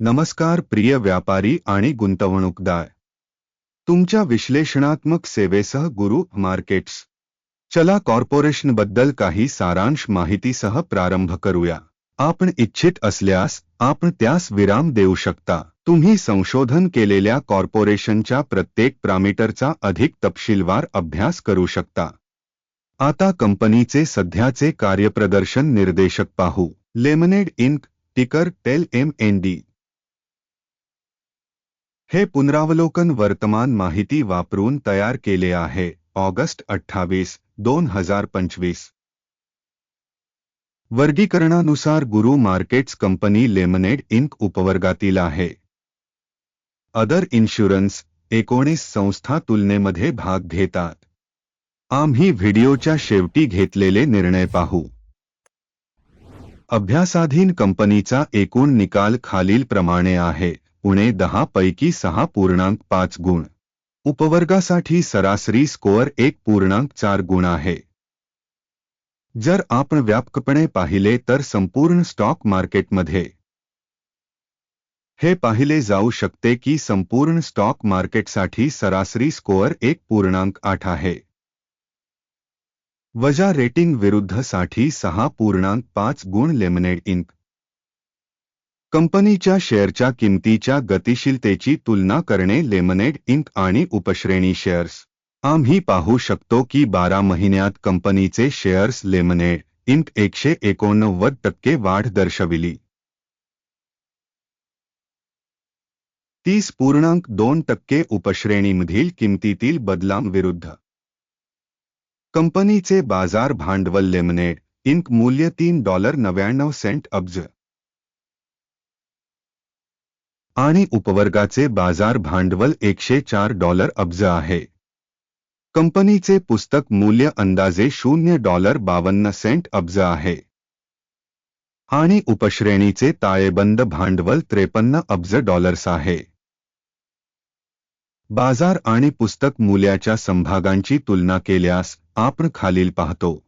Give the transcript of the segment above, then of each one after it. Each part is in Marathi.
नमस्कार प्रिय व्यापारी आणि गुंतवणूकदार. तुमच्या विश्लेषणात्मक सेवेसह गुरु मार्केट्स. चला कॉर्पोरेशनबद्दल काही सारांश माहितीसह प्रारंभ करूया. आपण इच्छित असल्यास आपण त्यास विराम देऊ शकता. तुम्ही संशोधन केलेल्या कॉर्पोरेशनच्या प्रत्येक प्रामीटरचा अधिक तपशीलवार अभ्यास करू शकता. आता कंपनीचे सध्याचे कार्यप्रदर्शन निर्देशक पाहू. लेमनेड इंक टिकर टेल एम एन डी. हे पुनरावलोकन वर्तमान माहिती वापरून तयार केले आहे. ऑगस्ट अठ्ठावीस दोन हजार पंचवीस. वर्गीकरणानुसार गुरु मार्केट्स कंपनी लेमनेड इंक उपवर्गातील आहे. अदर इन्शुरन्स एकोणीस संस्था तुलनेमध्ये भाग घेतात. आम्ही व्हिडिओच्या शेवटी घेतलेले निर्णय पाहू. अभ्यासाधीन कंपनीचा एकूण निकाल खालीलप्रमाणे आहे. उणे दहा पैकी सहा पूर्णांक पाच गुण. उपवर्गासाठी सरासरी स्कोअर एक पूर्णांक चार गुण आहे. जर आपण व्यापकपणे पाहिले तर संपूर्ण स्टॉक मार्केटमध्ये हे पाहिले जाऊ शकते की संपूर्ण स्टॉक मार्केटसाठी सरासरी स्कोअर एक पूर्णांक आठ आहे. वजा रेटिंग विरुद्ध साठी सहा पूर्णांक पाच गुण लेमनेड इंक. कंपनीच्या शेअरच्या किमतीच्या गतिशीलतेची तुलना करणे लेमनेड इंक आणि उपश्रेणी शेअर्स. आम्ही पाहू शकतो की बारा महिन्यात कंपनीचे शेअर्स लेमनेड इंक एकशे एकोणनव्वद टक्के वाढ दर्शविली. तीस पूर्णांक दोन टक्के उपश्रेणीमधील किमतीतील बदलांविरुद्ध कंपनीचे बाजार भांडवल लेमनेड इंक मूल्य तीन डॉलर नव्याण्णव सेंट अब्ज. आणि उपवर्गाचे बाजार भांडवल एकशे चार डॉलर अब्ज आहे. कंपनीचे पुस्तक मूल्य अंदाजे शून्य डॉलर बावन्न सेंट अब्ज आहे. आणि उपश्रेणीचे ताळेबंद भांडवल त्रेपन्न अब्ज डॉलर्स आहे. बाजार आणि पुस्तक मूल्याच्या संभागांची तुलना केल्यास आपण खालील पाहतो.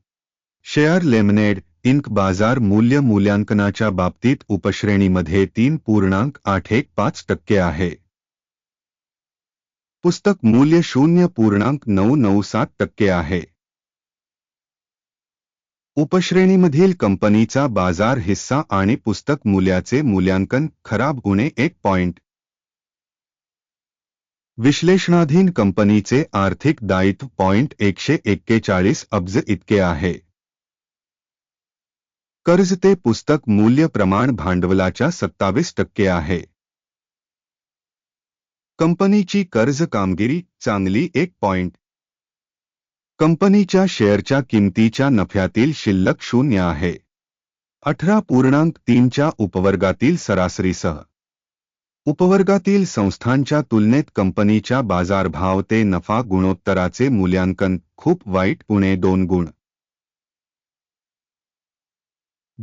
शेअर लेमनेड इंक बाज़ार मूल्य मूल्यांकनाच्या बाबतीत उपश्रेणीमध्ये तीन पूर्णांक आठ एक पाच टक्के आहे. पुस्तक मूल्य शून्य पूर्णांक नऊ नऊ सात टक्के आहे. उपश्रेणीमधील कंपनीचा बाज़ार हिस्सा आणि पुस्तक मूल्याचे मूल्यांकन खराब उणे एक पॉइंट. विश्लेषणाधीन कंपनीचे आर्थिक दायित्व पॉइंट एकशे एक्केचाळीस अब्ज इतके आहे. कर्ज ते पुस्तक मूल्य प्रमाण भांडवलाच्या सत्तावीस टक्के आहे. कंपनीची कर्ज कामगिरी चांगली एक पॉइंट. कंपनीच्या शेअरच्या किमतीच्या नफ्यातील शिल्लक शून्य आहे. अठरा पूर्णांक तीनच्या उपवर्गातील सरासरीसह. उपवर्गातील संस्थांच्या तुलनेत कंपनीच्या बाजारभाव ते नफा गुणोत्तराचे मूल्यांकन खूप वाईट उणे दोन गुण.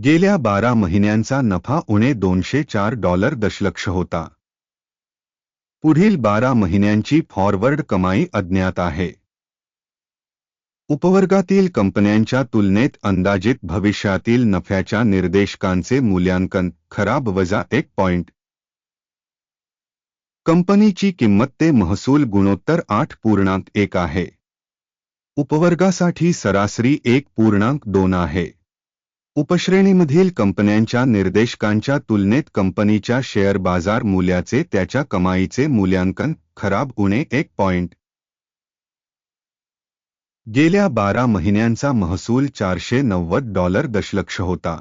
गेल्या बारा महिन्यांचा नफा उणे दोनशे चार डॉलर दशलक्ष होता. पुढील बारा महिन्यांची फॉरवर्ड कमाई अज्ञात आहे. उपवर्गातील कंपन्यांच्या तुलनेत अंदाजित भविष्यातील नफ्याच्या निर्देशकांचे मूल्यांकन खराब वजा एक पॉइंट. कंपनीची किंमत ते महसूल गुणोत्तर आठ पूर्णांक एक आहे. उपवर्गासाठी सरासरी एक पूर्णांक दोन आहे. उपश्रेणीमधील कंपन्यांच्या निर्देशकांच्या तुलनेत कंपनीच्या शेअर बाजार मूल्याचे त्याच्या कमाईचे मूल्यांकन खराब उणे एक पॉइंट. गेल्या बारा महिन्यांचा महसूल चारशे नव्वद डॉलर दशलक्ष होता.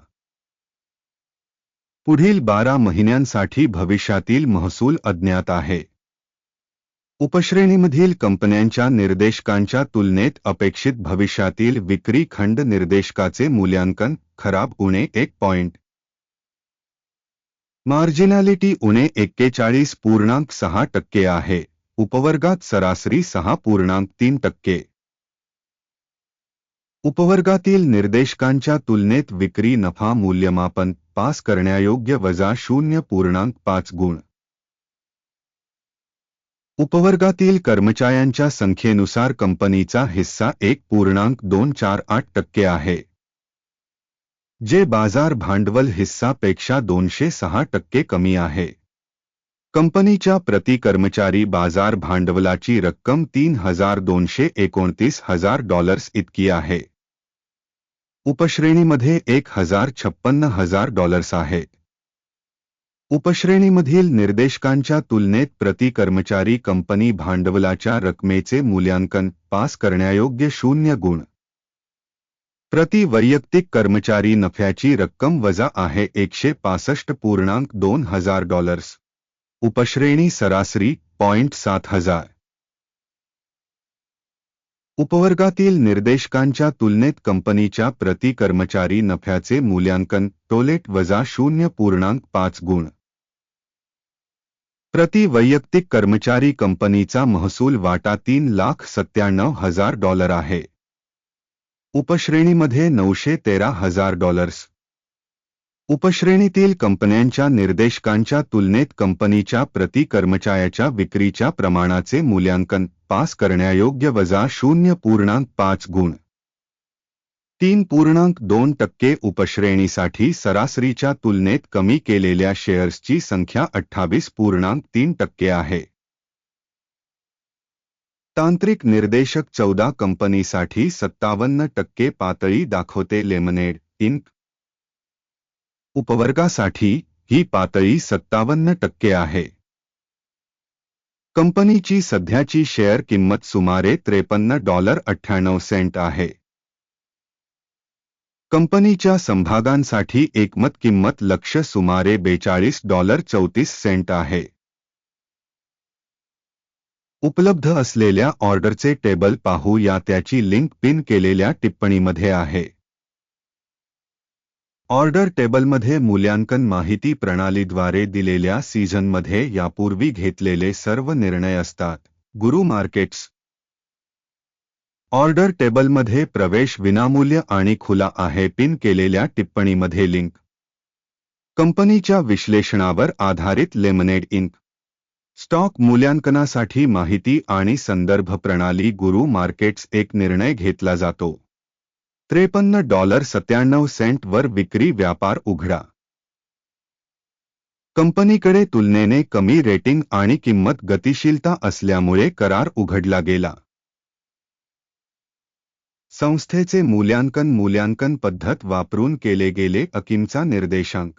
पुढील बारा महिन्यांसाठी भविष्यातील महसूल अज्ञात आहे. उपश्रेणीमधील कंपन्यांच्या निर्देशकांच्या तुलनेत अपेक्षित भविष्यातील विक्री खंड निर्देशकाचे मूल्यांकन खराब उणे एक पॉइंट. मार्जिनॅलिटी उणे एक्केचाळीस पूर्णांक सहा टक्के आहे. उपवर्गात सरासरी सहा पूर्णांक तीन टक्के. उपवर्गातील निर्देशकांच्या तुलनेत विक्री नफा मूल्यमापन पास करण्यायोग्य वजा शून्य पूर्णांक पाच गुण. उपवर्गातील कर्मचाऱ्यांच्या संख्येनुसार कंपनीचा हिस्सा एक पूर्णांक दोन चार आठ टक्के आहे. जे बाजार भांडवल हिस्सापेक्षा दोनशे सहा टक्के कमी आहे. कंपनीच्या प्रति कर्मचारी बाजार भांडवलाची रक्कम तीन हजार दोनशे एकोणतीस हजार डॉलर्स इतकी आहे. उपश्रेणीमध्ये एक हजार छप्पन्न हजार डॉलर्स आहे. उपश्रेणीमधील निर्देशकांच्या तुलनेत प्रति कर्मचारी कंपनी भांडवलाच्या रकमेचे मूल्यांकन पास करण्यायोग्य शून्य गुण. प्रति वैयक्तिक कर्मचारी नफ्याची रक्कम वजा आहे एकशे पासष्ट पूर्णांक दोन हजार डॉलर्स. उपश्रेणी सरासरी पॉइंट सात हजार. उपवर्गातील निर्देशकांच्या तुलनेत कंपनीच्या प्रति कर्मचारी नफ्याचे मूल्यांकन टोलेट वजा शून्य पूर्णांक पाच गुण. प्रति वैयक्तिक कर्मचारी कंपनीचा महसूल वाटा तीन लाख सत्त्याण्णव हजार डॉलर आहे. उपश्रेणीमध्ये नऊशे तेरा हजार डॉलर्स. उपश्रेणीतील कंपन्यांच्या निर्देशकांच्या तुलनेत कंपनीच्या प्रति कर्मचाऱ्याच्या विक्रीच्या प्रमाणाचे मूल्यांकन पास करण्यायोग्य वजा शून्य पूर्णांक पाच गुण. तीन पूर्णांक दोन टक्के उपश्रेणीसाठी सरासरीच्या तुलनेत कमी केलेल्या शेअर्सची संख्या अठ्ठावीस पूर्णांक तीन टक्के आहे. तांत्रिक निर्देशक चौदा कंपनीसाठी सत्तावन्न टक्के पातळी दाखवते लेमनेड इंक. उपवर्गासाठी ही पातळी सत्तावन्न टक्के आहे. कंपनीची सध्याची शेअर किंमत सुमारे त्रेपन्न डॉलर अठ्ठ्याण्णव सेंट आहे. कंपनीच्या समभागांसाठी एकमत किंमत लक्ष सुमारे बेचाळीस डॉलर चौतीस सेंट आहे. उपलब्ध असलेल्या ऑर्डरचे टेबल पाहू या त्याची लिंक पिन केलेल्या टिप्पणीमध्ये आहे. ऑर्डर टेबलमध्ये मूल्यांकन माहिती प्रणालीद्वारे दिलेल्या सीझनमध्ये यापूर्वी घेतलेले सर्व निर्णय असतात. गुरु मार्केट्स ऑर्डर टेबलमध्ये प्रवेश विनामूल्य आणि खुला आहे पिन केलेल्या टिप्पणीमध्ये लिंक. कंपनीच्या विश्लेषणावर आधारित लेमनेड इंक. स्टॉक मूल्यांकनासाठी माहिती आणि संदर्भ प्रणाली गुरु मार्केट्स एक निर्णय घेतला जातो. त्रेपन्न डॉलर सत्त्याण्णव सेंट वर विक्री व्यापार उघडा. कंपनीकडे तुलनेने कमी रेटिंग आणि किंमत गतिशीलता असल्यामुळे करार उघडला गेला. संस्थेचे मूल्यांकन मूल्यांकन पद्धत वापरून केले गेले अकिमचा निर्देशांक.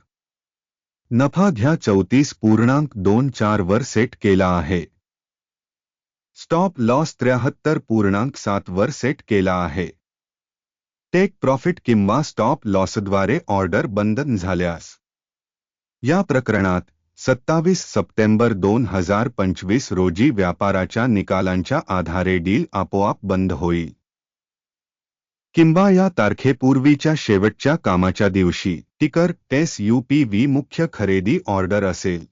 नफा घ्या चौतीस पूर्णांक दोन चार वर सेट केला आहे. स्टॉप लॉस त्र्याहत्तर पूर्णांक सात वर सेट केला आहे. टेक प्रॉफिट किंवा स्टॉप लॉसद्वारे ऑर्डर बंद झाल्यास. या प्रकरणात सत्तावीस सप्टेंबर दोन हजार पंचवीस रोजी व्यापाराच्या निकालांच्या आधारे डील आपोआप बंद होईल. किंवा या तारखेपूर्वीच्या शेवटच्या कामाच्या दिवशी टिकर टेस व्ही मुख्य खरेदी ऑर्डर असेल.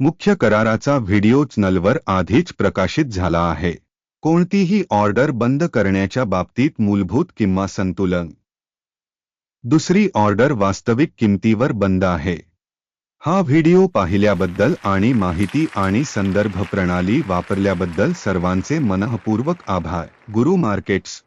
मुख्य कराराचा व्हिडिओ चॅनलवर आधीच प्रकाशित झाला आहे. कोणतीही ऑर्डर बंद करण्याच्या बाबतीत मूलभूत किंवा संतुलन. दुसरी ऑर्डर वास्तविक किंमतीवर बंद आहे. हा व्हिडिओ पाहिल्याबद्दल आणि माहिती आणि संदर्भ प्रणाली वापरल्याबद्दल सर्वांचे मनःपूर्वक आभार. गुरु मार्केट्स.